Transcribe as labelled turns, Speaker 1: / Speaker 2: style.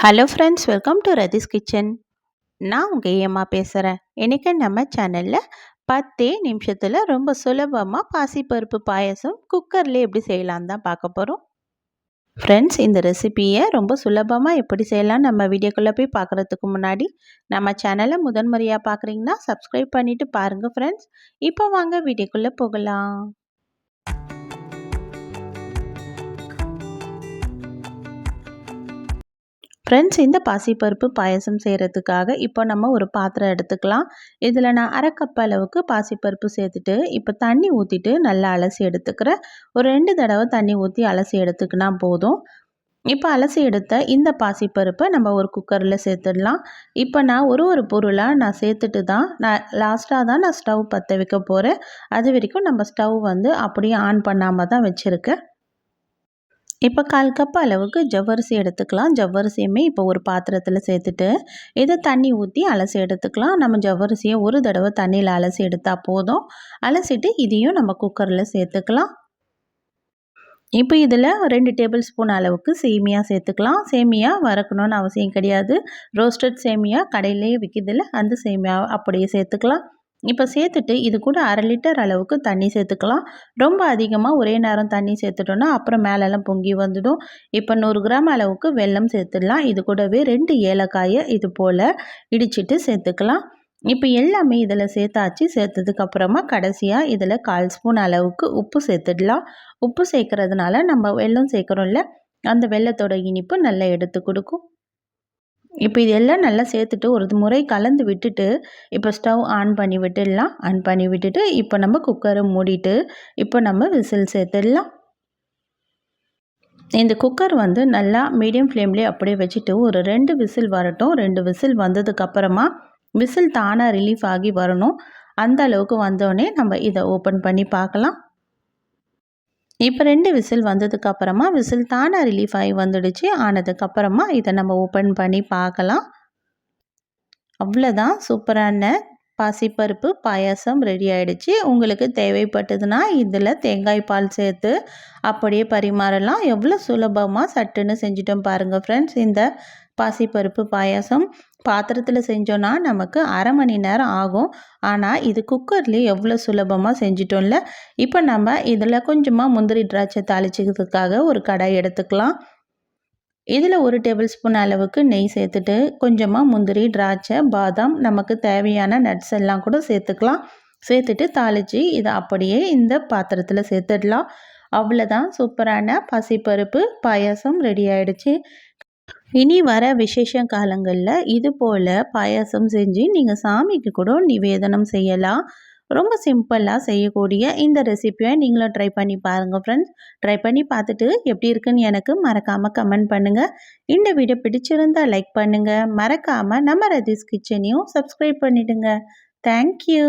Speaker 1: Hello friends welcome to Rathi's kitchen நான் உங்கள் ஏமா பேசுகிறேன் இன்றைக்கி நம்ம சேனலில் பத்தே நிமிஷத்தில் ரொம்ப சுலபமாக பாசிப்பருப்பு பாயசம் குக்கரில் எப்படி செய்யலாம் தான் பார்க்க போகிறோம் ஃப்ரெண்ட்ஸ் இந்த ரெசிப்பியை ரொம்ப சுலபமாக எப்படி செய்யலாம் நம்ம வீடியோக்குள்ளே போய் பார்க்குறதுக்கு முன்னாடி நம்ம சேனலை முதன்முறையாக பார்க்குறீங்கன்னா சப்ஸ்கிரைப் பண்ணிவிட்டு பாருங்கள் ஃப்ரெண்ட்ஸ் இப்போ வாங்க வீடியோக்குள்ளே போகலாம். ஃப்ரெண்ட்ஸ் இந்த பாசிப்பருப்பு பாயசம் செய்கிறதுக்காக இப்போ நம்ம ஒரு பாத்திரம் எடுத்துக்கலாம். இதில் நான் அரை கப் அளவுக்கு பாசிப்பருப்பு சேர்த்துட்டு இப்போ தண்ணி ஊற்றிட்டு நல்லா அலசி எடுத்துக்கிறேன் ஒரு ரெண்டு தடவை தண்ணி ஊற்றி அலசி எடுத்துக்கினா போதும். இப்போ அலசி எடுத்த இந்த பாசிப்பருப்பை நம்ம ஒரு குக்கரில் சேர்த்துடலாம். இப்போ நான் ஒரு ஒரு பொருளாக நான் சேர்த்துட்டு தான் நான் லாஸ்ட்டாக தான் நான் ஸ்டவ் பற்ற வைக்க போகிறேன் அது வரைக்கும் நம்ம ஸ்டவ் வந்து அப்படியே ஆன் பண்ணாமல் தான் வச்சுருக்கேன். இப்போ கால் கப் அளவுக்கு ஜவ்வரிசி எடுத்துக்கலாம். ஜவ்வரிசியுமே இப்போ ஒரு பாத்திரத்தில் சேர்த்துட்டு இதை தண்ணி ஊற்றி அலசி எடுத்துக்கலாம். நம்ம ஜவ்வரிசியை ஒரு தடவை தண்ணியில் அலசி எடுத்தால் போதும். அலசிட்டு இதையும் நம்ம குக்கரில் சேர்த்துக்கலாம். இப்போ இதில் ரெண்டு டேபிள் ஸ்பூன் அளவுக்கு சேமியா சேர்த்துக்கலாம். சேமியா வறக்கணும்னு அவசியம் கிடையாது. ரோஸ்டட் சேமியா கடையிலேயே விற்கிதில்ல அந்த சேமியா அப்படியே சேர்த்துக்கலாம். இப்போ சேர்த்துட்டு இது கூட அரை லிட்டர் அளவுக்கு தண்ணி சேர்த்துக்கலாம். ரொம்ப அதிகமாக ஒரே நேரம் தண்ணி சேர்த்துட்டோன்னா அப்புறம் மேலெல்லாம் பொங்கி வந்துடும். இப்போ நூறு கிராம் அளவுக்கு வெல்லம் சேர்த்துடலாம். இது கூடவே ரெண்டு ஏலக்காயை இது போல் இடிச்சிட்டு சேர்த்துக்கலாம். இப்போ எல்லாமே இதில் சேர்த்தாச்சு. சேர்த்ததுக்கப்புறமா கடைசியாக இதில் கால் ஸ்பூன் அளவுக்கு உப்பு சேர்த்துடலாம். உப்பு சேர்க்குறதுனால நம்ம வெல்லம் சேர்க்குறோம்ல அந்த வெள்ளத்தோட இனிப்பு நல்லா எடுத்து கொடுக்கும். இப்போ இது எல்லாம் நல்லா சேர்த்துட்டு ஒரு முறை கலந்து விட்டுட்டு இப்போ ஸ்டவ் ஆன் பண்ணி விட்டுடலாம் ஆன் பண்ணி விட்டுட்டு இப்போ நம்ம குக்கரை மூடிட்டு இப்போ நம்ம விசில் சேர்த்துடலாம். இந்த குக்கர் வந்து நல்லா மீடியம் ஃப்ளேம்லேயே அப்படியே வச்சுட்டு ஒரு ரெண்டு விசில் வரட்டும். ரெண்டு விசில் வந்ததுக்கப்புறமா விசில் தானாக ரிலீஃப் ஆகி வரணும். அந்த அளவுக்கு வந்தோடனே நம்ம இதை ஓப்பன் பண்ணி பார்க்கலாம். இப்போ ரெண்டு விசில் வந்ததுக்கப்புறமா விசில் தானாக ரிலீஃப் ஆகி வந்துடுச்சு. ஆனதுக்கப்புறமா இதை நம்ம ஓப்பன் பண்ணி பார்க்கலாம். அவ்வளோதான் சூப்பரான பாசிப்பருப்பு பாயாசம் ரெடி ஆகிடுச்சு உங்களுக்கு தேவைப்பட்டதுன்னா இதில் தேங்காய் பால் சேர்த்து அப்படியே பரிமாறலாம். எவ்வளோ சுலபமாக சட்டுன்னு செஞ்சிட்டோம் பாருங்கள் ஃப்ரெண்ட்ஸ் இந்த பாசிப்பருப்பு பாயாசம் பாத்திரத்தில் செஞ்சோன்னா நமக்கு அரை மணி நேரம் ஆகும். ஆனால் இது குக்கர்லேயே எவ்வளோ சுலபமாக செஞ்சிட்டோம்ல. இப்போ நம்ம இதில் கொஞ்சமாக முந்திரி திராட்சை தாளிச்சிக்கிறதுக்காக ஒரு கடாய் எடுத்துக்கலாம். இதில் ஒரு டேபிள் ஸ்பூன் அளவுக்கு நெய் சேர்த்துட்டு கொஞ்சமாக முந்திரி திராட்சை பாதாம் நமக்கு தேவையான நட்ஸ் எல்லாம் கூட சேர்த்துக்கலாம். சேர்த்துட்டு தாளித்து இதை அப்படியே இந்த பாத்திரத்தில் சேர்த்துடலாம். அவ்வளோதான். சூப்பரான பசிப்பருப்பு பாயாசம் ரெடி ஆகிடுச்சு இனி வர விசேஷ காலங்களில் இது போல் பாயாசம் செஞ்சு நீங்கள் சாமிக்கு கூட நிவேதனம் செய்யலாம். ரொம்ப சிம்பிளாக செய்யக்கூடிய இந்த ரெசிப்பியை நீங்களும் ட்ரை பண்ணி பாருங்கள் ஃப்ரெண்ட்ஸ் ட்ரை பண்ணி பார்த்துட்டு எப்படி இருக்குன்னு எனக்கு மறக்காமல் கமெண்ட் பண்ணுங்கள் இந்த வீடியோ பிடிச்சிருந்தால் லைக் பண்ணுங்கள் மறக்காமல் நம்ம ரதீஸ் கிச்சனையும் சப்ஸ்கிரைப் பண்ணிவிடுங்க தேங்க்யூ